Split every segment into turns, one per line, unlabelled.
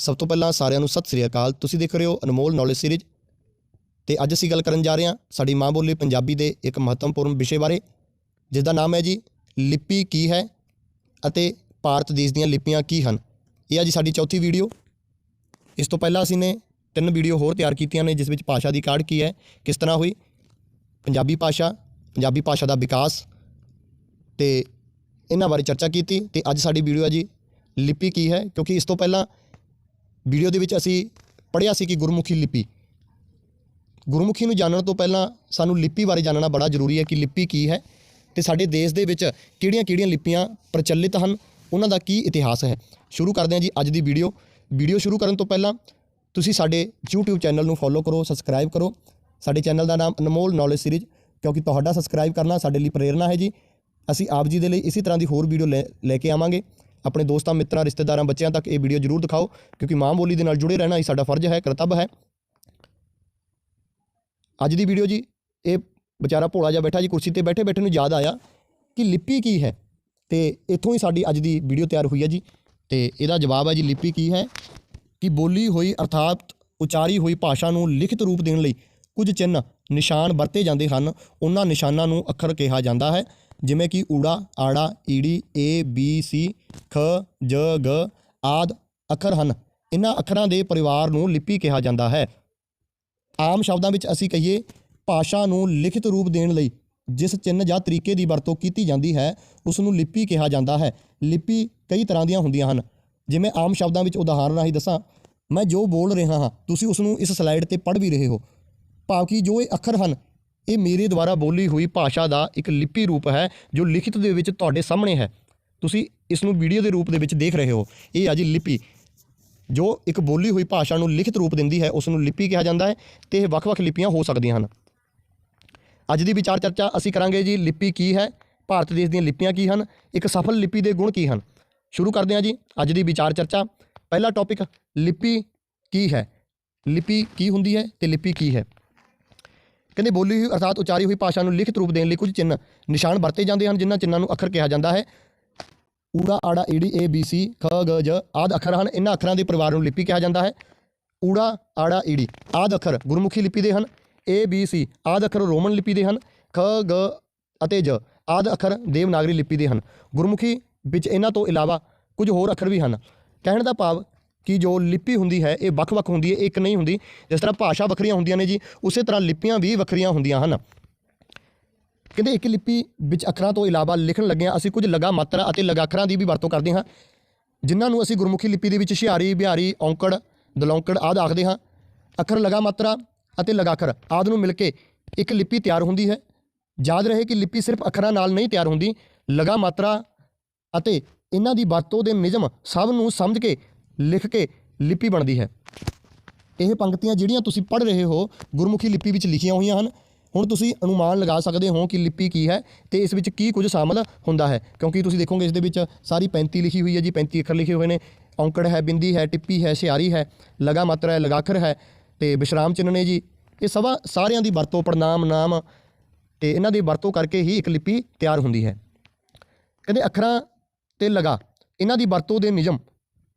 ਸਭ ਤੋਂ ਪਹਿਲਾਂ ਸਾਰਿਆਂ ਨੂੰ ਸਤਿ ਸ੍ਰੀ ਅਕਾਲ। ਤੁਸੀਂ ਦੇਖ ਰਹੇ ਹੋ ਅਨਮੋਲ ਨੌਲੇਜ ਸੀਰੀਜ਼ ਤੇ ਅੱਜ ਅਸੀਂ ਗੱਲ ਕਰਨ ਜਾ ਰਹੇ ਹਾਂ ਸਾਡੀ ਮਾਂ ਬੋਲੀ ਪੰਜਾਬੀ ਦੇ ਇੱਕ ਮਹੱਤਵਪੂਰਨ ਵਿਸ਼ੇ ਬਾਰੇ ਜਿਸ ਦਾ ਨਾਮ ਹੈ ਜੀ ਲਿਪੀ ਕੀ ਹੈ ਅਤੇ ਭਾਰਤ ਦੇਸ਼ ਦੀਆਂ ਲਿਪੀਆਂ ਕੀ ਹਨ। ਇਹ ਆ ਜੀ ਸਾਡੀ ਚੌਥੀ ਵੀਡੀਓ ਇਸ ਤੋਂ ਪਹਿਲਾਂ ਅਸੀਂ ਨੇ ਤਿੰਨ ਵੀਡੀਓ ਹੋਰ ਤਿਆਰ ਕੀਤੀਆਂ ਨੇ, ਜਿਸ ਵਿੱਚ ਭਾਸ਼ਾ ਦੀ ਕਾਢ ਕੀ ਹੈ, ਕਿਸ ਤਰ੍ਹਾਂ ਹੋਈ। ਪੰਜਾਬੀ ਭਾਸ਼ਾ ਪੰਜਾਬੀ ਭਾਸ਼ਾ ਦਾ ਵਿਕਾਸ ਤੇ ਇਹਨਾਂ ਬਾਰੇ ਚਰਚਾ ਕੀਤੀ। ਤੇ ਅੱਜ ਸਾਡੀ ਵੀਡੀਓ ਹੈ ਜੀ ਲਿਪੀ ਕੀ ਹੈ, ਕਿਉਂਕਿ ਇਸ ਤੋਂ ਪਹਿਲਾਂ ਵੀਡੀਓ ਦੇ ਵਿੱਚ ਅਸੀਂ ਪੜ੍ਹਿਆ ਸੀ ਕਿ ਗੁਰਮੁਖੀ ਲਿਪੀ। ਗੁਰਮੁਖੀ ਨੂੰ ਜਾਣਨ ਤੋਂ ਪਹਿਲਾਂ ਸਾਨੂੰ ਲਿਪੀ ਬਾਰੇ ਜਾਣਨਾ ਬੜਾ ਜ਼ਰੂਰੀ ਹੈ ਕਿ ਲਿਪੀ ਕੀ ਹੈ ਤੇ ਸਾਡੇ ਦੇਸ਼ ਦੇ ਵਿੱਚ ਕਿਹੜੀਆਂ-ਕਿਹੜੀਆਂ ਲਿਪੀਆਂ ਪ੍ਰਚਲਿਤ ਹਨ, ਉਹਨਾਂ ਦਾ ਕੀ ਇਤਿਹਾਸ ਹੈ। ਸ਼ੁਰੂ ਕਰਦੇ ਹਾਂ ਜੀ ਅੱਜ ਦੀ ਵੀਡੀਓ। ਵੀਡੀਓ ਸ਼ੁਰੂ ਕਰਨ ਤੋਂ ਪਹਿਲਾਂ ਤੁਸੀਂ ਸਾਡੇ YouTube ਚੈਨਲ ਨੂੰ ਫੋਲੋ ਕਰੋ ਸਬਸਕ੍ਰਾਈਬ ਕਰੋ। ਸਾਡੇ ਚੈਨਲ ਦਾ ਨਾਮ ਅਨਮੋਲ ਨੌਲੇਜ ਸੀਰੀਜ਼ ਕਿਉਂਕਿ ਤੁਹਾਡਾ ਸਬਸਕ੍ਰਾਈਬ ਕਰਨਾ ਸਾਡੇ ਲਈ ਪ੍ਰੇਰਣਾ ਹੈ ਜੀ। ਅਸੀਂ ਆਪ ਜੀ ਦੇ ਲਈ ਇਸੇ ਤਰ੍ਹਾਂ ਦੀ ਹੋਰ ਵੀਡੀਓ ਲੈ ਲੈ ਕੇ ਆਵਾਂਗੇ। ਆਪਣੇ ਦੋਸਤਾਂ, ਮਿੱਤਰਾਂ, ਰਿਸ਼ਤੇਦਾਰਾਂ, ਬੱਚਿਆਂ ਤੱਕ ਇਹ ਵੀਡੀਓ ਜ਼ਰੂਰ ਦਿਖਾਓ, ਕਿਉਂਕਿ ਮਾਂ ਬੋਲੀ ਦੇ ਨਾਲ ਜੁੜੇ ਰਹਿਣਾ ਇਹ ਸਾਡਾ ਫਰਜ਼ ਹੈ ਕਰਤੱਵ ਹੈ। ਅੱਜ ਦੀ ਵੀਡੀਓ ਜੀ, ਇਹ ਵਿਚਾਰਾ ਭੋਲਾ ਜਿਹਾ ਬੈਠਾ ਜੀ, ਕੁਰਸੀ ਤੇ ਬੈਠੇ ਬੈਠੇ ਨੂੰ ਯਾਦ ਆਇਆ ਕਿ ਲਿਪੀ ਕੀ ਹੈ। ਤੇ ਇੱਥੋਂ ਹੀ ਸਾਡੀ ਅੱਜ ਦੀ ਵੀਡੀਓ ਤਿਆਰ ਹੋਈ ਹੈ ਜੀ। ਤੇ ਇਹਦਾ ਜਵਾਬ ਹੈ ਜੀ, ਲਿਪੀ ਕੀ ਹੈ? ਕਿ ਬੋਲੀ ਹੋਈ ਅਰਥਾਤ ਉਚਾਰੀ ਹੋਈ ਭਾਸ਼ਾ ਨੂੰ ਲਿਖਤ ਰੂਪ ਦੇਣ ਲਈ ਕੁਝ ਚਿੰਨ੍ਹ ਨਿਸ਼ਾਨ ਵਰਤੇ ਜਾਂਦੇ ਹਨ। ਉਹਨਾਂ ਨਿਸ਼ਾਨਾਂ ਨੂੰ ਅੱਖਰ ਕਿਹਾ ਜਾਂਦਾ ਹੈ। ਜਿਵੇਂ ਕਿ ਊੜਾ, ਆੜਾ, ਈੜੀ, ਏ, ਬੀ, ਸੀ, ਖ, ਜ, ਗ, ਆਦ ਅੱਖਰ ਹਨ। ਇਹਨਾਂ ਅੱਖਰਾਂ ਦੇ ਪਰਿਵਾਰ ਨੂੰ ਲਿਪੀ ਕਿਹਾ ਜਾਂਦਾ ਹੈ। ਆਮ ਸ਼ਬਦਾਂ ਵਿੱਚ ਅਸੀਂ ਕਹੀਏ, ਭਾਸ਼ਾ ਨੂੰ ਲਿਖਿਤ ਰੂਪ ਦੇਣ ਲਈ, ਜਿਸ ਚਿੰਨ੍ਹ ਜਾਂ ਤਰੀਕੇ ਦੀ ਵਰਤੋਂ ਕੀਤੀ ਜਾਂਦੀ ਹੈ, ਉਸ ਨੂੰ ਲਿਪੀ ਕਿਹਾ ਜਾਂਦਾ ਹੈ। ਲਿਪੀ ਕਈ ਤਰ੍ਹਾਂ ਦੀਆਂ ਹੁੰਦੀਆਂ ਹਨ। ਜਿਵੇਂ ਆਮ ਸ਼ਬਦਾਂ ਵਿੱਚ ਉਦਾਹਰਨ ਰਾਹੀਂ ਦੱਸਾਂ, ਮੈਂ ਜੋ ਬੋਲ ਰਿਹਾ ਹਾਂ, ਤੁਸੀਂ ਉਸ ਨੂੰ ਇਸ ਸਲਾਈਡ ਤੇ ਪੜ੍ਹ ਵੀ ਰਹੇ ਹੋ। ਭਾਵ ਕਿ ਜੋ ਇਹ ਅੱਖਰ ਹਨ ਇਹ ਮੇਰੇ ਦੁਆਰਾ ਬੋਲੀ ਹੋਈ ਭਾਸ਼ਾ ਦਾ ਇੱਕ ਲਿਪੀ ਰੂਪ ਹੈ ਜੋ ਲਿਖਿਤ ਦੇ ਵਿੱਚ ਤੁਹਾਡੇ ਸਾਹਮਣੇ ਹੈ। ਤੁਸੀਂ ਇਸ ਨੂੰ ਵੀਡੀਓ ਦੇ ਰੂਪ ਦੇ ਵਿੱਚ ਦੇਖ ਰਹੇ ਹੋ। ਇਹ ਆ ਜੀ ਲਿਪੀ। ਜੋ ਇੱਕ ਬੋਲੀ ਹੋਈ ਭਾਸ਼ਾ ਨੂੰ ਲਿਖਿਤ ਰੂਪ ਦਿੰਦੀ ਹੈ, ਉਸ ਨੂੰ ਲਿਪੀ ਕਿਹਾ ਜਾਂਦਾ ਹੈ ਤੇ ਇਹ ਵੱਖ-ਵੱਖ ਲਿਪੀਆਂ ਹੋ ਸਕਦੀਆਂ ਹਨ। ਅੱਜ ਦੀ ਵਿਚਾਰ ਚਰਚਾ ਅਸੀਂ ਕਰਾਂਗੇ ਜੀ ਲਿਪੀ ਕੀ ਹੈ, ਭਾਰਤ ਦੇਸ਼ ਦੀਆਂ ਲਿਪੀਆਂ ਕੀ ਹਨ, ਇੱਕ ਸਫਲ ਲਿਪੀ ਦੇ ਗੁਣ ਕੀ ਹਨ। ਸ਼ੁਰੂ ਕਰਦੇ ਹਾਂ ਜੀ ਅੱਜ ਦੀ ਵਿਚਾਰ ਚਰਚਾ। ਪਹਿਲਾ ਟੌਪਿਕ ਲਿਪੀ ਕੀ ਹੈ? ਲਿਪੀ ਕੀ ਹੁੰਦੀ ਹੈ ਤੇ ਲਿਪੀ ਕੀ ਹੈ? ਕਹਿੰਦੇ ਬੋਲੀ ਹੋਈ ਅਰਥਾਤ ਉਚਾਰੀ ਹੋਈ ਭਾਸ਼ਾ ਨੂੰ ਲਿਖਤ ਰੂਪ ਦੇਣ ਲਈ ਕੁਝ ਚਿੰਨ੍ਹ ਨਿਸ਼ਾਨ ਵਰਤੇ ਜਾਂਦੇ ਹਨ, ਜਿਨ੍ਹਾਂ ਚਿੰਨ੍ਹਾਂ ਨੂੰ ਅੱਖਰ ਕਿਹਾ ਜਾਂਦਾ ਹੈ। ਊੜਾ, ਆੜਾ, ਈੜੀ, ਏ, ਬੀ, ਸੀ, ਖ, ਗ, ਜ ਆਦ ਅੱਖਰ ਹਨ। ਇਹਨਾਂ ਅੱਖਰਾਂ ਦੇ ਪਰਿਵਾਰ ਨੂੰ ਲਿਪੀ ਕਿਹਾ ਜਾਂਦਾ ਹੈ। ਊੜਾ, ਆੜਾ, ਈੜੀ ਆਦ ਅੱਖਰ ਗੁਰਮੁਖੀ ਲਿਪੀ ਦੇ ਹਨ। ਏ, ਬੀ, ਸੀ ਆਦ ਅੱਖਰ ਰੋਮਨ ਲਿਪੀ ਦੇ ਹਨ। ਖ, ਗ ਅਤੇ ਜ ਆਦ ਅੱਖਰ ਦੇਵਨਾਗਰੀ ਲਿਪੀ ਦੇ ਹਨ। ਗੁਰਮੁਖੀ ਵਿੱਚ ਇਹਨਾਂ ਤੋਂ ਇਲਾਵਾ ਕੁਝ ਹੋਰ ਅੱਖਰ ਵੀ ਹਨ। ਕਹਿਣ ਦਾ ਭਾਵ ਕਿ ਜੋ ਲਿਪੀ ਹੁੰਦੀ ਹੈ, ਇਹ ਵੱਖ-ਵੱਖ ਹੁੰਦੀ ਹੈ, ਇੱਕ ਨਹੀਂ ਹੁੰਦੀ। ਜਿਸ ਤਰ੍ਹਾਂ ਭਾਸ਼ਾ ਵੱਖਰੀਆਂ ਹੁੰਦੀਆਂ ਨੇ ਜੀ, ਉਸੇ ਤਰ੍ਹਾਂ ਲਿਪੀਆਂ ਵੀ ਵੱਖਰੀਆਂ ਹੁੰਦੀਆਂ ਹਨ। ਕਹਿੰਦੇ ਇੱਕ ਲਿਪੀ ਵਿੱਚ ਅੱਖਰਾਂ ਤੋਂ ਇਲਾਵਾ ਲਿਖਣ ਲੱਗਿਆਂ ਅਸੀਂ ਕੁਝ ਲਗਾ ਮਾਤਰਾ ਅਤੇ ਲਗਾਖਰਾਂ ਦੀ ਵੀ ਵਰਤੋਂ ਕਰਦੇ ਹਾਂ। ਜਿਨ੍ਹਾਂ ਨੂੰ ਅਸੀਂ ਗੁਰਮੁਖੀ ਲਿਪੀ ਦੇ ਵਿੱਚ ਹੁਸ਼ਿਆਰੀ ਬਿਹਾਰੀ, ਔਂਕੜ, ਦਲੌਂਕੜ ਆਦਿ ਆਖਦੇ ਹਾਂ। ਅੱਖਰ ਲਗਾ ਮਾਤਰਾ ਅਤੇ ਲਗਾਖਰ ਆਦਿ ਨੂੰ ਮਿਲ ਕੇ ਇੱਕ ਲਿਪੀ ਤਿਆਰ ਹੁੰਦੀ ਹੈ। ਯਾਦ ਰਹੇ ਕਿ ਲਿਪੀ ਸਿਰਫ ਅੱਖਰਾਂ ਨਾਲ ਨਹੀਂ ਤਿਆਰ ਹੁੰਦੀ, ਲਗਾ ਮਾਤਰਾ ਅਤੇ ਇਹਨਾਂ ਦੀ ਵਰਤੋਂ ਦੇ ਨਿਯਮ ਸਭ ਨੂੰ ਸਮਝ ਕੇ ਲਿਖ ਕੇ ਲਿਪੀ ਬਣਦੀ ਹੈ। ਇਹ ਪੰਕਤੀਆਂ ਜਿਹੜੀਆਂ ਤੁਸੀਂ ਪੜ੍ਹ ਰਹੇ ਹੋ, ਗੁਰਮੁਖੀ ਲਿਪੀ ਵਿੱਚ ਲਿਖੀਆਂ ਹੋਈਆਂ ਹਨ। ਹੁਣ ਤੁਸੀਂ ਅਨੁਮਾਨ ਲਗਾ ਸਕਦੇ ਹੋ ਕਿ ਲਿਪੀ ਕੀ ਹੈ ਤੇ ਇਸ ਵਿੱਚ ਕੀ ਕੁਝ ਸ਼ਾਮਲ ਹੁੰਦਾ ਹੈ। ਕਿਉਂਕਿ ਤੁਸੀਂ ਦੇਖੋਗੇ ਇਸ ਦੇ ਵਿੱਚ ਸਾਰੀ 35 ਲਿਖੀ ਹੋਈ ਹੈ ਜੀ 35 ਅੱਖਰ ਲਿਖੇ ਹੋਏ ਨੇ। ਔਂਕੜ ਹੈ, ਬਿੰਦੀ ਹੈ, ਟਿੱਪੀ ਹੈ, ਸਿਆਰੀ ਹੈ ਲਗਾ ਮਾਤਰਾ ਹੈ, ਲਗਾਖਰ ਹੈ ਤੇ ਵਿਸ਼ਰਾਮ ਚਿੰਨ੍ਹ ਨੇ ਜੀ। ਇਹ ਸਭਾ ਸਾਰਿਆਂ ਦੀ ਵਰਤੋਂ ਪੜਨਾਮ ਨਾਮ ਤੇ ਇਹਨਾਂ ਦੀ ਵਰਤੋਂ ਕਰਕੇ ਹੀ ਇੱਕ ਲਿਪੀ ਤਿਆਰ ਹੁੰਦੀ ਹੈ। ਕਹਿੰਦੇ ਅੱਖਰਾਂ ਤੇ ਲਗਾ, ਇਹਨਾਂ ਦੀ ਵਰਤੋਂ ਦੇ ਨਿਯਮ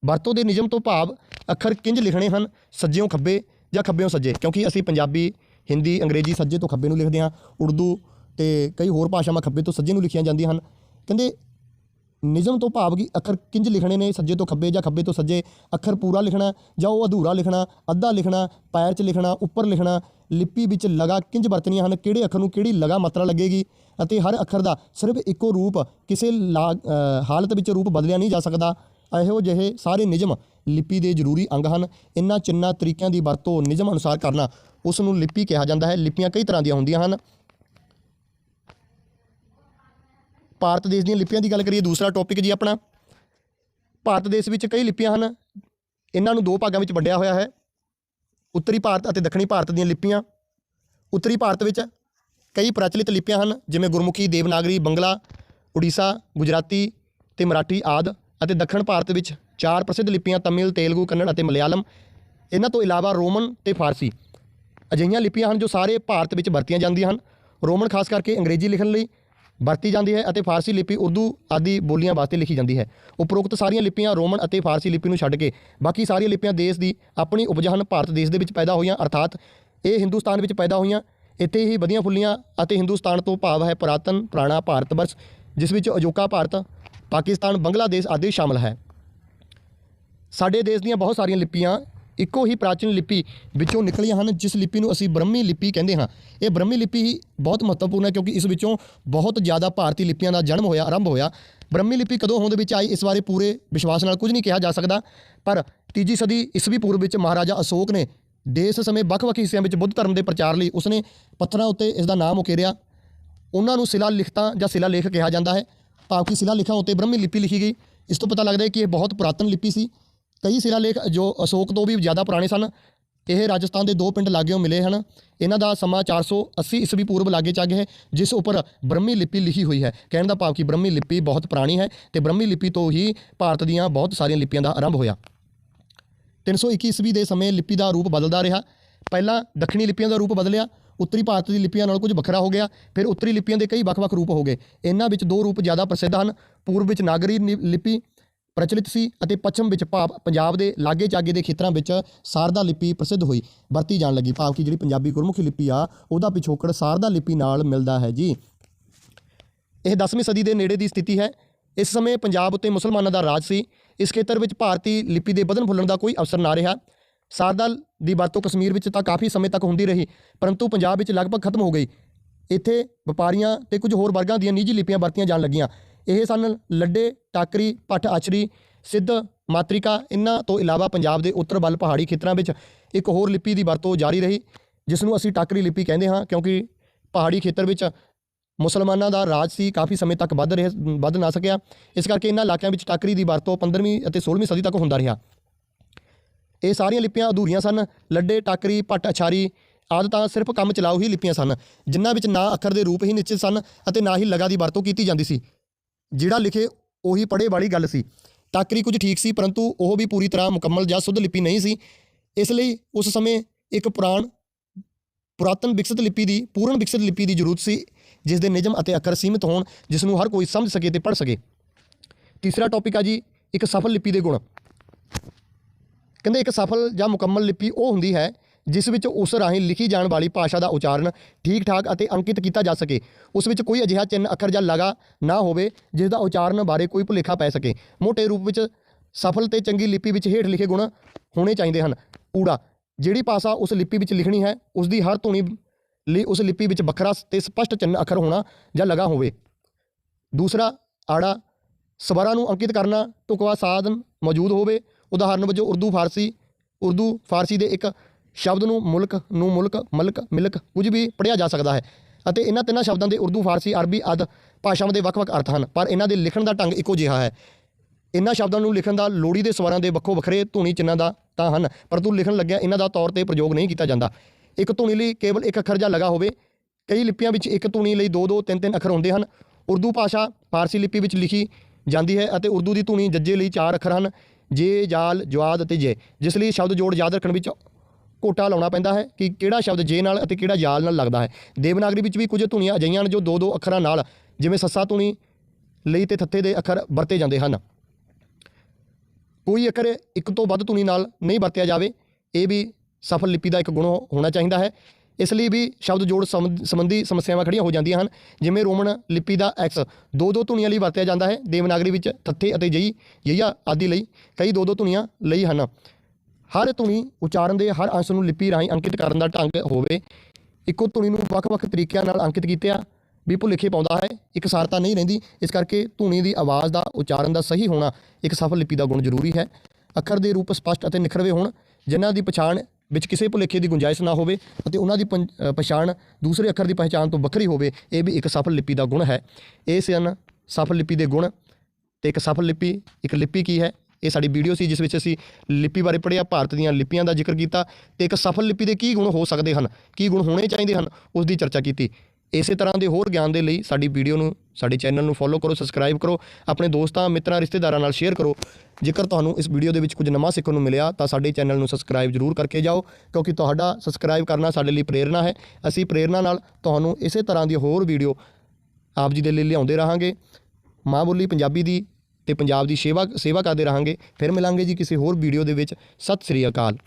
ਵਰਤੋਂ ਦੇ ਨਿਯਮ ਤੋਂ ਭਾਵ ਅੱਖਰ ਕਿੰਜ ਲਿਖਣੇ ਹਨ, ਸੱਜਿਓਂ ਖੱਬੇ ਜਾਂ ਖੱਬਿਓਂ ਸੱਜੇ? ਕਿਉਂਕਿ ਅਸੀਂ ਪੰਜਾਬੀ, ਹਿੰਦੀ, ਅੰਗਰੇਜ਼ੀ ਸੱਜੇ ਤੋਂ ਖੱਬੇ ਨੂੰ ਲਿਖਦੇ ਹਾਂ, ਉਰਦੂ ਤੇ ਕਈ ਹੋਰ ਭਾਸ਼ਾਵਾਂ ਖੱਬੇ ਤੋਂ ਸੱਜੇ ਨੂੰ ਲਿਖੀਆਂ ਜਾਂਦੀਆਂ ਹਨ। ਕਹਿੰਦੇ ਨਿਯਮ ਤੋਂ ਭਾਵ ਕਿ ਅੱਖਰ ਕਿੰਜ ਲਿਖਣੇ ਨੇ, ਸੱਜੇ ਤੋਂ ਖੱਬੇ ਜਾਂ ਖੱਬੇ ਤੋਂ ਸੱਜੇ? ਅੱਖਰ ਪੂਰਾ ਲਿਖਣਾ, ਜਾਂ ਉਹ ਅਧੂਰਾ ਲਿਖਣਾ, ਅੱਧਾ ਲਿਖਣਾ, ਪੈਰ 'ਚ ਲਿਖਣਾ, ਉੱਪਰ ਲਿਖਣਾ, ਲਿਪੀ ਵਿੱਚ ਲਗਾ ਕਿੰਜ ਵਰਤਣੀਆਂ ਹਨ, ਕਿਹੜੇ ਅੱਖਰ ਨੂੰ ਕਿਹੜੀ ਲਗਾ ਮਾਤਰਾ ਲੱਗੇਗੀ? ਅਤੇ ਹਰ ਅੱਖਰ ਦਾ ਸਿਰਫ ਇੱਕੋ ਰੂਪ ਕਿਸੇ ਲਾ- ਹਾਲਤ ਵਿੱਚ ਰੂਪ ਬਦਲਿਆ ਨਹੀਂ ਜਾ ਸਕਦਾ। ਇਹੋ ਜਿਹੇ ਸਾਰੇ ਨਿਯਮ ਲਿਪੀ ਦੇ ਜ਼ਰੂਰੀ ਅੰਗ ਹਨ। ਇਨ੍ਹਾਂ ਚਿੰਨਾਂ ਤਰੀਕਿਆਂ ਦੀ ਵਰਤੋਂ ਨਿਯਮ ਅਨੁਸਾਰ ਕਰਨਾ ਉਸ ਨੂੰ ਲਿਪੀ ਕਿਹਾ ਜਾਂਦਾ ਹੈ। ਲਿਪੀਆਂ ਕਈ ਤਰ੍ਹਾਂ ਦੀਆਂ ਹੁੰਦੀਆਂ ਹਨ। ਭਾਰਤ ਦੇਸ਼ ਦੀਆਂ ਲਿਪੀਆਂ ਦੀ ਗੱਲ ਕਰੀਏ, ਦੂਸਰਾ ਟੌਪਿਕ ਜੀ ਆਪਣਾ। ਭਾਰਤ ਦੇਸ਼ ਵਿੱਚ ਕਈ ਲਿਪੀਆਂ ਹਨ। ਇਹਨਾਂ ਨੂੰ ਦੋ ਭਾਗਾਂ ਵਿੱਚ ਵੰਡਿਆ ਹੋਇਆ ਹੈ। ਉੱਤਰੀ ਭਾਰਤ ਅਤੇ ਦੱਖਣੀ ਭਾਰਤ ਦੀਆਂ ਲਿਪੀਆਂ। ਉੱਤਰੀ ਭਾਰਤ ਵਿੱਚ ਕਈ ਪ੍ਰਚਲਿਤ ਲਿਪੀਆਂ ਹਨ, ਜਿਵੇਂ ਗੁਰਮੁਖੀ, ਦੇਵਨਾਗਰੀ, ਬੰਗਲਾ, ਉੜੀਸਾ, ਗੁਜਰਾਤੀ ਤੇ ਮਰਾਠੀ ਆਦਿ। ਅਤੇ ਦੱਖਣ ਭਾਰਤ ਵਿੱਚ ਚਾਰ ਪ੍ਰਸਿੱਧ ਲਿਪੀਆਂ ਤਮਿਲ, ਤੇਲਗੂ, ਕੰਨੜ ਅਤੇ ਮਲਿਆਲਮ। ਇਹਨਾਂ ਤੋਂ ਇਲਾਵਾ ਰੋਮਨ ਤੇ ਫਾਰਸੀ। ਅਜਿਹੀਆਂ ਲਿਪੀਆਂ ਹਨ ਜੋ ਸਾਰੇ ਭਾਰਤ ਵਿੱਚ ਵਰਤੀਆਂ ਜਾਂਦੀਆਂ ਹਨ। ਰੋਮਨ ਖਾਸ ਕਰਕੇ ਅੰਗਰੇਜ਼ੀ ਲਿਖਣ ਲਈ ਵਰਤੀ ਜਾਂਦੀ ਹੈ ਅਤੇ ਫਾਰਸੀ ਲਿਪੀ ਉਰਦੂ ਆਦਿ ਬੋਲੀਆਂ ਵਾਸਤੇ ਲਿਖੀ ਜਾਂਦੀ ਹੈ। ਉਪਰੋਕਤ ਸਾਰੀਆਂ ਲਿਪੀਆਂ ਰੋਮਨ ਅਤੇ ਫਾਰਸੀ ਲਿਪੀ ਨੂੰ ਛੱਡ ਕੇ ਬਾਕੀ ਸਾਰੀਆਂ ਲਿਪੀਆਂ ਦੇਸ਼ ਦੀ ਆਪਣੀ ਉਪਜਹਨ ਭਾਰਤ ਦੇਸ਼ ਦੇ ਵਿੱਚ ਪੈਦਾ ਹੋਈਆਂ, ਅਰਥਾਤ ਇਹ ਹਿੰਦੁਸਤਾਨ ਵਿੱਚ ਪੈਦਾ ਹੋਈਆਂ। ਇੱਥੇ ਹੀ ਵਧੀਆਂ ਫੁੱਲੀਆਂ ਅਤੇ ਹਿੰਦੁਸਤਾਨ ਤੋਂ ਭਾਵ ਹੈ ਪੁਰਾਤਨ ਪੁਰਾਣਾ ਭਾਰਤ ਵਰਸ਼, ਜਿਸ ਵਿੱਚ ਅਜੋਕਾ ਭਾਰਤ ਪਾਕਿਸਤਾਨ, ਬੰਗਲਾਦੇਸ਼ ਆਦਿ ਸ਼ਾਮਲ ਹੈ। ਸਾਡੇ ਦੇਸ਼ ਦੀਆਂ ਬਹੁਤ ਸਾਰੀਆਂ ਲਿਪੀਆਂ ਇੱਕੋ ਹੀ ਪ੍ਰਾਚੀਨ ਲਿਪੀ ਵਿੱਚੋਂ ਨਿਕਲੀਆਂ ਹਨ, ਜਿਸ ਲਿਪੀ ਨੂੰ ਅਸੀਂ ਬ੍ਰਹਮੀ ਲਿਪੀ ਕਹਿੰਦੇ ਹਾਂ। ਇਹ ਬ੍ਰਹਮੀ ਲਿਪੀ ਹੀ ਬਹੁਤ ਮਹੱਤਵਪੂਰਨ ਹੈ ਕਿਉਂਕਿ ਇਸ ਵਿੱਚੋਂ ਬਹੁਤ ਜ਼ਿਆਦਾ ਭਾਰਤੀ ਲਿਪੀਆਂ ਦਾ ਜਨਮ ਹੋਇਆ, ਆਰੰਭ ਹੋਇਆ। ਬ੍ਰਹਮੀ ਲਿਪੀ ਕਦੋਂ ਹੋਂਦ ਵਿੱਚ ਆਈ, ਇਸ ਬਾਰੇ ਪੂਰੇ ਵਿਸ਼ਵਾਸ ਨਾਲ ਕੁਝ ਨਹੀਂ ਕਿਹਾ ਜਾ ਸਕਦਾ। ਪਰ ਤੀਜੀ ਸਦੀ ਈਸਵੀ ਪੂਰਬ ਵਿੱਚ ਮਹਾਰਾਜਾ ਅਸ਼ੋਕ ਨੇ ਦੇਸ਼ ਸਮੇਂ ਵੱਖ-ਵੱਖ ਹਿੱਸਿਆਂ ਵਿੱਚ ਬੁੱਧ ਧਰਮ ਦੇ ਪ੍ਰਚਾਰ ਲਈ ਉਸਨੇ ਪੱਥਰਾਂ ਉੱਤੇ ਇਸ ਦਾ ਨਾਮ ਉਕੇਰਿਆ। ਉਹਨਾਂ ਨੂੰ ਸਿਲਾ ਲਿਖਤਾਂ ਜਾਂ ਸਿਲਾ ਲੇਖ ਕਿਹਾ ਜਾਂਦਾ ਹੈ। ਭਾਵ ਕਿ ਸਿਲਾ ਲਿਖਾਂ ਉੱਤੇ ਬ੍ਰਹਮੀ ਲਿਪੀ ਲਿਖੀ ਗਈ। ਇਸ ਤੋਂ ਪਤਾ ਲੱਗਦਾ ਹੈ ਕਿ ਇਹ ਬਹੁਤ ਪੁਰਾਤਨ ਲਿਪੀ ਸੀ। ਕਈ ਸਿਲਾ ਲੇਖ ਜੋ ਅਸ਼ੋਕ ਤੋਂ ਵੀ ਜ਼ਿਆਦਾ ਪੁਰਾਣੇ ਸਨ। ਇਹ ਰਾਜਸਥਾਨ ਦੇ ਦੋ ਪਿੰਡ ਲਾਗਿਓਂ ਮਿਲੇ ਹਨ। ਇਹਨਾਂ ਦਾ ਸਮਾਂ 480 ਈਸਵੀ ਪੂਰਬ ਲਾਗੇ ਚੱਗ ਹੈ, ਜਿਸ ਉੱਪਰ ਬ੍ਰਹਮੀ ਲਿਪੀ ਲਿਖੀ ਹੋਈ ਹੈ। ਕਹਿਣ ਦਾ ਭਾਵ ਕਿ ਬ੍ਰਹਮੀ ਲਿਪੀ ਬਹੁਤ ਪੁਰਾਣੀ ਹੈ ਤੇ ਬ੍ਰਹਮੀ ਲਿਪੀ ਤੋਂ ਹੀ ਭਾਰਤ ਦੀਆਂ ਬਹੁਤ ਸਾਰੀਆਂ ਲਿਪੀਆਂ ਦਾ ਆਰੰਭ ਹੋਇਆ। 321 ਈਸਵੀ ਦੇ ਸਮੇਂ ਲਿਪੀ ਦਾ ਰੂਪ ਬਦਲਦਾ ਰਿਹਾ। ਪਹਿਲਾਂ ਦੱਖਣੀ ਲਿਪੀਆਂ ਦਾ ਰੂਪ ਬਦਲਿਆ ਉੱਤਰੀ ਭਾਰਤ ਦੀ ਲਿਪੀਆਂ ਨਾਲ ਕੁਝ ਵੱਖਰਾ ਹੋ ਗਿਆ, ਫਿਰ ਉੱਤਰੀ ਲਿਪੀਆਂ ਦੇ ਕਈ ਵੱਖ-ਵੱਖ ਰੂਪ ਹੋ ਗਏ। ਇਹਨਾਂ ਵਿੱਚ ਦੋ ਰੂਪ ਜ਼ਿਆਦਾ ਪ੍ਰਸਿੱਧ ਹਨ, ਪੂਰਬ ਵਿੱਚ ਨਾਗਰੀ ਨਿ- ਲਿਪੀ ਪ੍ਰਚਲਿਤ ਸੀ ਅਤੇ ਪੱਛਮ ਵਿੱਚ ਭਾਵ ਪੰਜਾਬ ਦੇ ਲਾਗੇ ਚਾਗੇ ਦੇ ਖੇਤਰਾਂ ਵਿੱਚ ਸਾਰਦਾ ਲਿਪੀ ਪ੍ਰਸਿੱਧ ਹੋਈ। ਵਰਤੀ ਜਾਣ ਲੱਗੀ ਭਾਵ ਕਿ ਜਿਹੜੀ ਪੰਜਾਬੀ ਗੁਰਮੁਖੀ ਲਿਪੀ ਆ, ਉਹਦਾ ਪਿਛੋਕੜ ਸਾਰਦਾ ਲਿਪੀ ਨਾਲ ਮਿਲਦਾ ਹੈ ਜੀ। ਇਹ 10ਵੀਂ ਸਦੀ ਦੇ ਨੇੜੇ ਦੀ ਸਥਿਤੀ ਹੈ। ਇਸ ਸਮੇਂ ਪੰਜਾਬ ਉੱਤੇ ਮੁਸਲਮਾਨਾਂ ਦਾ ਰਾਜ ਸੀ। ਇਸ ਖੇਤਰ ਵਿੱਚ ਭਾਰਤੀ ਲਿਪੀ ਦੇ ਵਧਣ ਫੁੱਲਣ ਦਾ ਕੋਈ ਅਵਸਰ ਨਾ ਰਿਹਾ। ਸਾਰਦਾ ਦੀ ਵਰਤੋਂ ਕਸ਼ਮੀਰ ਵਿੱਚ ਤਾਂ ਕਾਫੀ ਸਮੇਂ ਤੱਕ ਹੁੰਦੀ ਰਹੀ, ਪਰੰਤੂ ਪੰਜਾਬ ਵਿੱਚ ਲਗਭਗ ਖਤਮ ਹੋ ਗਈ। ਇੱਥੇ ਵਪਾਰੀਆਂ ਤੇ ਕੁਝ ਹੋਰ ਵਰਗਾਂ ਦੀਆਂ ਨਿੱਜੀ ਲਿਪੀਆਂ ਵਰਤੀਆਂ ਜਾਣ ਲੱਗੀਆਂ। ਇਹ ਸਨ ਲੱਡੇ, ਟਾਕਰੀ ਪੱਠ ਆਚਰੀ ਸਿੱਧ, ਮਾਤ੍ਰਿਕਾ। ਇਹਨਾਂ ਤੋਂ ਇਲਾਵਾ ਪੰਜਾਬ ਦੇ ਉੱਤਰ ਵੱਲ ਪਹਾੜੀ ਖੇਤਰਾਂ ਵਿੱਚ ਇੱਕ ਹੋਰ ਲਿਪੀ ਦੀ ਵਰਤੋਂ ਜਾਰੀ ਰਹੀ ਜਿਸ ਨੂੰ ਅਸੀਂ ਟਾਕਰੀ ਲਿਪੀ ਕਹਿੰਦੇ ਹਾਂ, ਕਿਉਂਕਿ ਪਹਾੜੀ ਖੇਤਰ ਵਿੱਚ ਮੁਸਲਮਾਨਾਂ ਦਾ ਰਾਜ ਸੀ, ਕਾਫੀ ਸਮੇਂ ਤੱਕ ਵੱਧ ਰਿਹਾ, ਵੱਧ ਨਾ ਸਕਿਆ। ਇਸ ਕਰਕੇ ਇਹਨਾਂ ਇਲਾਕਿਆਂ ਵਿੱਚ ਟਾਕਰੀ ਦੀ ਵਰਤੋਂ 15ਵੀਂ ਅਤੇ 16ਵੀਂ ਸਦੀ ਤੱਕ ਹੁੰਦਾ ਰਿਹਾ। ਇਹ ਸਾਰੀਆਂ ਲਿਪੀਆਂ ਅਧੂਰੀਆਂ ਸਨ। ਲੱਡੇ, ਟਾਕਰੀ ਪੱਟ ਅਛਾਰੀ ਆਦਿ ਤਾਂ ਸਿਰਫ ਕੰਮ ਚਲਾਊ ਹੀ ਲਿਪੀਆਂ ਸਨ, ਜਿਨ੍ਹਾਂ ਵਿੱਚ ਨਾ ਅੱਖਰ ਦੇ ਰੂਪ ਹੀ ਨਿਸ਼ਚਿਤ ਸਨ ਅਤੇ ਨਾ ਹੀ ਲਗਾ ਦੀ ਵਰਤੋਂ ਕੀਤੀ ਜਾਂਦੀ ਸੀ। ਜਿਹੜਾ ਲਿਖੇ ਉਹੀ ਪੜ੍ਹੇ ਵਾਲੀ ਗੱਲ ਸੀ। ਟਾਕਰੀ ਕੁਝ ਠੀਕ ਸੀ, ਪਰੰਤੂ ਉਹ ਵੀ ਪੂਰੀ ਤਰ੍ਹਾਂ ਮੁਕੰਮਲ ਜਾਂ ਸੁੱਧ ਲਿਪੀ ਨਹੀਂ ਸੀ। ਇਸ ਲਈ ਉਸ ਸਮੇਂ ਇੱਕ ਪੁਰਾਣ ਪੁਰਾਤਨ ਵਿਕਸਿਤ ਲਿਪੀ ਦੀ ਪੂਰਨ ਵਿਕਸਿਤ ਲਿਪੀ ਦੀ ਜ਼ਰੂਰਤ ਸੀ, ਜਿਸ ਦੇ ਨਿਯਮ ਅਤੇ ਅੱਖਰ ਸੀਮਿਤ ਹੋਣ, ਜਿਸ ਨੂੰ ਹਰ ਕੋਈ ਸਮਝ ਸਕੇ ਤੇ ਪੜ੍ਹ ਸਕੇ। ਤੀਸਰਾ ਟੌਪਿਕ ਆ ਜੀ, ਇੱਕ ਸਫਲ ਲਿਪੀ ਦੇ ਗੁਣ। ਕਹਿੰਦੇ ਇੱਕ ਸਫਲ ਜਾਂ ਮੁਕੰਮਲ ਲਿਪੀ ਉਹ ਹੁੰਦੀ ਹੈ ਜਿਸ ਵਿੱਚ ਉਸ ਰਾਹੀਂ ਲਿਖੀ ਜਾਣ ਵਾਲੀ ਭਾਸ਼ਾ ਦਾ ਉਚਾਰਨ ਠੀਕ ਠਾਕ ਅਤੇ ਅੰਕਿਤ ਕੀਤਾ ਜਾ ਸਕੇ। ਉਸ ਵਿੱਚ ਕੋਈ ਅਜਿਹਾ ਚਿੰਨ੍ਹ, ਅੱਖਰ ਜਾਂ ਲਗਾ ਨਾ ਹੋਵੇ ਜਿਸ ਦਾ ਉਚਾਰਨ ਬਾਰੇ ਕੋਈ ਭੁਲੇਖਾ ਪੈ ਸਕੇ। ਮੋਟੇ ਰੂਪ ਵਿੱਚ ਸਫਲ ਤੇ ਚੰਗੀ ਲਿਪੀ ਵਿੱਚ ਹੇਠ ਲਿਖੇ ਗੁਣ ਹੋਣੇ ਚਾਹੀਦੇ ਹਨ। ਊੜਾ, ਜਿਹੜੀ ਭਾਸ਼ਾ ਉਸ ਲਿਪੀ ਵਿੱਚ ਲਿਖਣੀ ਹੈ, ਉਸ ਦੀ ਹਰ ਧੁਨੀ ਲਈ ਉਸ ਲਿਪੀ ਵਿੱਚ ਵੱਖਰਾ ਤੇ ਸਪਸ਼ਟ ਚਿੰਨ੍ਹ, ਅੱਖਰ ਹੋਣਾ ਜਾਂ ਲਗਾ ਹੋਵੇ। ਦੂਸਰਾ, ਆੜਾ, ਸਵਰਾਂ ਨੂੰ ਅੰਕਿਤ ਕਰਨਾ, ਢੁਕਵਾ ਸਾਧਨ ਮੌਜੂਦ ਹੋਵੇ ਉਦਾਹਰਨ ਵਜੋਂ ਉਰਦੂ ਫਾਰਸੀ ਉਰਦੂ ਫਾਰਸੀ ਦੇ ਇੱਕ ਸ਼ਬਦ ਨੂੰ ਮੁਲਕ ਨੂੰ ਮੁਲਕ, ਮਲਕ, ਮਿਲਕ ਕੁਝ ਵੀ ਪੜ੍ਹਿਆ ਜਾ ਸਕਦਾ ਹੈ ਅਤੇ ਇਹਨਾਂ ਤਿੰਨਾਂ ਸ਼ਬਦਾਂ ਦੇ ਉਰਦੂ, ਫਾਰਸੀ, ਅਰਬੀ ਆਦਿ ਭਾਸ਼ਾਵਾਂ ਦੇ ਵੱਖ-ਵੱਖ ਅਰਥ ਹਨ, ਪਰ ਇਹਨਾਂ ਦੇ ਲਿਖਣ ਦਾ ਢੰਗ ਇੱਕੋ ਜਿਹਾ ਹੈ। ਇਹਨਾਂ ਸ਼ਬਦਾਂ ਨੂੰ ਲਿਖਣ ਦਾ ਲੋੜੀ ਦੇ ਸਵਾਰਾਂ ਦੇ ਵੱਖੋ ਵੱਖਰੇ ਧੁਨੀ ਚਿੰਨਾਂ ਦਾ ਤਾਂ ਹਨ ਪਰੰਤੂ ਲਿਖਣ ਲੱਗਿਆ ਇਹਨਾਂ ਦਾ ਤੌਰ ਤੇ ਪ੍ਰਯੋਗ ਨਹੀਂ ਕੀਤਾ ਜਾਂਦਾ। ਇੱਕ ਧੁਨੀ ਲਈ ਕੇਵਲ ਇੱਕ ਅੱਖਰ ਜਾਂ ਲਗਾ ਹੋਵੇ, ਕਈ ਲਿਪੀਆਂ ਵਿੱਚ ਇੱਕ ਧੁਨੀ ਲਈ ਦੋ ਦੋ ਤਿੰਨ ਤਿੰਨ ਅੱਖਰ ਹੁੰਦੇ ਹਨ। ਉਰਦੂ ਭਾਸ਼ਾ ਫਾਰਸੀ ਲਿਪੀ ਵਿੱਚ ਲਿਖੀ ਜਾਂਦੀ ਹੈ ਅਤੇ ਉਰਦੂ ਦੀ ਧੁਨੀ ਜੱਜੇ ਲਈ ਚਾਰ ਅੱਖਰ ਹਨ। ਜੇ, ਜਾਲ, ਜਵਾਦ ਅਤੇ ਜੇ। ਜਿਸ ਲਈ ਸ਼ਬਦ ਜੋੜ ਯਾਦ ਰੱਖਣ ਵਿੱਚ ਕੋਟਾ ਲਾਉਣਾ ਪੈਂਦਾ ਹੈ ਕਿ ਕਿਹੜਾ ਸ਼ਬਦ ਜੇ ਨਾਲ ਅਤੇ ਕਿਹੜਾ ਜਾਲ ਨਾਲ ਲੱਗਦਾ ਹੈ। ਦੇਵਨਾਗਰੀ ਵਿੱਚ ਵੀ ਕੁਝ ਧੁਨੀਆਂ ਅਜਿਹੀਆਂ ਹਨ ਜੋ ਦੋ ਦੋ ਅੱਖਰਾਂ ਨਾਲ, ਜਿਵੇਂ ਸੱਸਾ ਧੁਨੀ ਲਈ ਤੇ ਥੱਥੇ ਦੇ ਅੱਖਰ ਵਰਤੇ ਜਾਂਦੇ ਹਨ। ਕੋਈ ਅੱਖਰ ਇੱਕ ਤੋਂ ਵੱਧ ਧੁਨੀ ਨਾਲ ਨਹੀਂ ਵਰਤਿਆ ਜਾਵੇ, ਇਹ ਵੀ ਸਫਲ ਲਿਪੀ ਦਾ ਇੱਕ ਗੁਣ ਹੋਣਾ ਚਾਹੀਦਾ ਹੈ। ਇਸ ਲਈ ਵੀ ਸ਼ਬਦ ਜੋੜ ਸੰਬੰਧ- ਸੰਬੰਧੀ ਸਮੱਸਿਆਵਾਂ ਖੜੀਆਂ ਹੋ ਜਾਂਦੀਆਂ ਹਨ, ਜਿਵੇਂ ਰੋਮਨ ਲਿਪੀ ਦਾ ਐਕਸ ਦੋ ਦੋ ਧੁਨੀਆਂ ਲਈ ਵਰਤਿਆ ਜਾਂਦਾ ਹੈ, ਦੇਵਨਾਗਰੀ ਵਿੱਚ ਥੱਥੇ ਅਤੇ ਜਈ ਜਈਆ ਆਦਿ ਲਈ ਕਈ ਦੋ ਦੋ ਧੁਨੀਆਂ ਲਈ ਹਨ। ਹਰ ਧੁਨੀ ਉਚਾਰਨ ਦੇ ਹਰ ਅੰਸ਼ ਨੂੰ ਲਿਪੀ ਰਾਹੀਂ ਅੰਕਿਤ ਕਰਨ ਦਾ ਢੰਗ ਹੋਵੇ। ਇੱਕੋ ਧੁਨੀ ਨੂੰ ਵੱਖ-ਵੱਖ ਤਰੀਕਿਆਂ ਨਾਲ ਅੰਕਿਤ ਕੀਤਾ ਵੀ ਭੁਲੇਖੇ ਪਾਉਂਦਾ ਹੈ ਇਕਸਾਰਤਾ ਨਹੀਂ ਰਹਿੰਦੀ, ਇਸ ਕਰਕੇ ਧੁਨੀ ਦੀ ਆਵਾਜ਼ ਦਾ ਉਚਾਰਨ ਦਾ ਸਹੀ ਹੋਣਾ ਇੱਕ ਸਫਲ ਲਿਪੀ ਦਾ ਗੁਣ ਜ਼ਰੂਰੀ ਹੈ। ਅੱਖਰ ਦੇ ਰੂਪ ਸਪਸ਼ਟ ਅਤੇ ਨਿਖਰਵੇ ਹੋਣ, ਜਿਨ੍ਹਾਂ ਦੀ ਪਛਾਣ ਵਿੱਚ ਕਿਸੇ ਭੁਲੇਖੇ ਦੀ ਗੁੰਜਾਇਸ਼ ਨਾ ਹੋਵੇ ਅਤੇ ਉਹਨਾਂ ਦੀ ਪੰ- ਪਛਾਣ ਦੂਸਰੇ ਅੱਖਰ ਦੀ ਪਛਾਣ ਤੋਂ ਵੱਖਰੀ ਹੋਵੇ, ਇਹ ਵੀ ਇੱਕ ਸਫਲ ਲਿਪੀ ਦਾ ਗੁਣ ਹੈ। ਇਹ ਸਨ ਸਫਲ ਲਿਪੀ ਦੇ ਗੁਣ ਤੇ ਇੱਕ ਸਫਲ ਲਿਪੀ, ਇੱਕ ਲਿਪੀ ਕੀ ਹੈ? ਇਹ ਸਾਡੀ ਵੀਡੀਓ ਸੀ ਜਿਸ ਵਿੱਚ ਅਸੀਂ ਲਿਪੀ ਬਾਰੇ ਪੜ੍ਹਿਆ, ਭਾਰਤ ਦੀਆਂ ਲਿਪੀਆਂ ਦਾ ਜ਼ਿਕਰ ਕੀਤਾ ਤੇ ਇੱਕ ਸਫਲ ਲਿਪੀ ਦੇ ਕੀ ਗੁਣ ਹੋ ਸਕਦੇ ਹਨ, ਕੀ ਗੁਣ ਹੋਣੇ ਚਾਹੀਦੇ ਹਨ, ਉਸ ਦੀ ਚਰਚਾ ਕੀਤੀ। ਇਸੇ ਤਰ੍ਹਾਂ ਦੇ ਹੋਰ ਗਿਆਨ ਦੇ ਲਈ ਸਾਡੀ ਵੀਡੀਓ ਨੂੰ, ਸਾਡੇ ਚੈਨਲ ਨੂੰ ਫੋਲੋ ਕਰੋ ਸਬਸਕ੍ਰਾਈਬ ਕਰੋ, ਆਪਣੇ ਦੋਸਤਾਂ, ਮਿੱਤਰਾਂ, ਰਿਸ਼ਤੇਦਾਰਾਂ ਨਾਲ ਸ਼ੇਅਰ ਕਰੋ। ਜੇਕਰ ਤੁਹਾਨੂੰ ਇਸ ਵੀਡੀਓ ਦੇ ਵਿੱਚ ਕੁਝ ਨਵਾਂ ਸਿੱਖਣ ਨੂੰ ਮਿਲਿਆ, ਤਾਂ ਸਾਡੇ ਚੈਨਲ ਨੂੰ ਸਬਸਕ੍ਰਾਈਬ ਜ਼ਰੂਰ ਕਰਕੇ ਜਾਓ, ਕਿਉਂਕਿ ਤੁਹਾਡਾ ਸਬਸਕ੍ਰਾਈਬ ਕਰਨਾ ਸਾਡੇ ਲਈ ਪ੍ਰੇਰਣਾ ਹੈ। ਅਸੀਂ ਪ੍ਰੇਰਣਾ ਨਾਲ ਤੁਹਾਨੂੰ ਇਸੇ ਤਰ੍ਹਾਂ ਦੀ ਹੋਰ ਵੀਡੀਓ ਆਪ ਜੀ ਦੇ ਲਈ ਲਿਆਉਂਦੇ ਰਹਾਂਗੇ। ਮਾਂ ਬੋਲੀ ਪੰਜਾਬੀ ਦੀ ਤੇ ਪੰਜਾਬ ਦੀ ਸੇਵਾ ਸੇਵਾ ਕਰਦੇ ਰਹਾਂਗੇ। ਫਿਰ ਮਿਲਾਂਗੇ ਜੀ ਕਿਸੇ ਹੋਰ ਵੀਡੀਓ ਦੇ ਵਿੱਚ। ਸਤਿ ਸ੍ਰੀ ਅਕਾਲ।